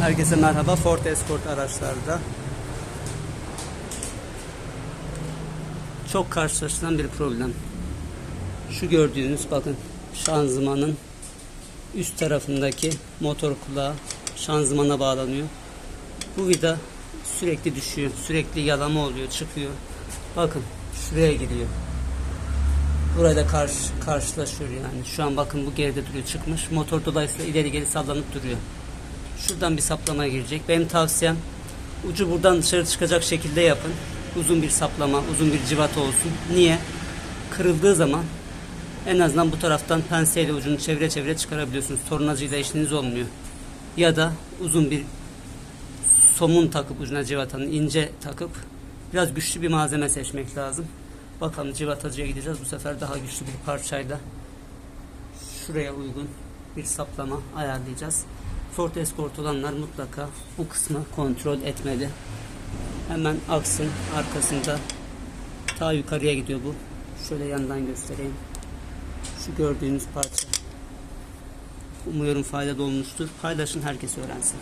Herkese merhaba. Ford Escort araçlarda çok karşılaşılan bir problem. Şu gördüğünüz bakın şanzımanın üst tarafındaki motor kulağı şanzımana bağlanıyor. Bu vida sürekli düşüyor. Sürekli yalama oluyor, çıkıyor. Bakın şuraya giriyor. Burada karşı, karşılaşıyor yani. Şu an bakın bu geride duruyor çıkmış. Motor dolayısıyla ileri geri sallanıp duruyor. Şuradan bir saplama girecek. Benim tavsiyem ucu buradan dışarı çıkacak şekilde yapın. Uzun bir saplama, uzun bir civata olsun. Niye? Kırıldığı zaman en azından bu taraftan penseyle ucunu çevire çevire çıkarabiliyorsunuz. Tornacıyla işiniz olmuyor. Ya da uzun bir somun takıp ucuna civatanın ince takıp biraz güçlü bir malzeme seçmek lazım. Bakalım civatacıya gideceğiz. Bu sefer daha güçlü bir parçayla şuraya uygun bir saplama ayarlayacağız. Ford Escort olanlar mutlaka bu kısmı kontrol etmeli. Hemen aksın arkasında ta yukarıya gidiyor bu. Şöyle yandan göstereyim. Şu gördüğünüz parça. Umuyorum faydalı olmuştur. Paylaşın herkes öğrensin.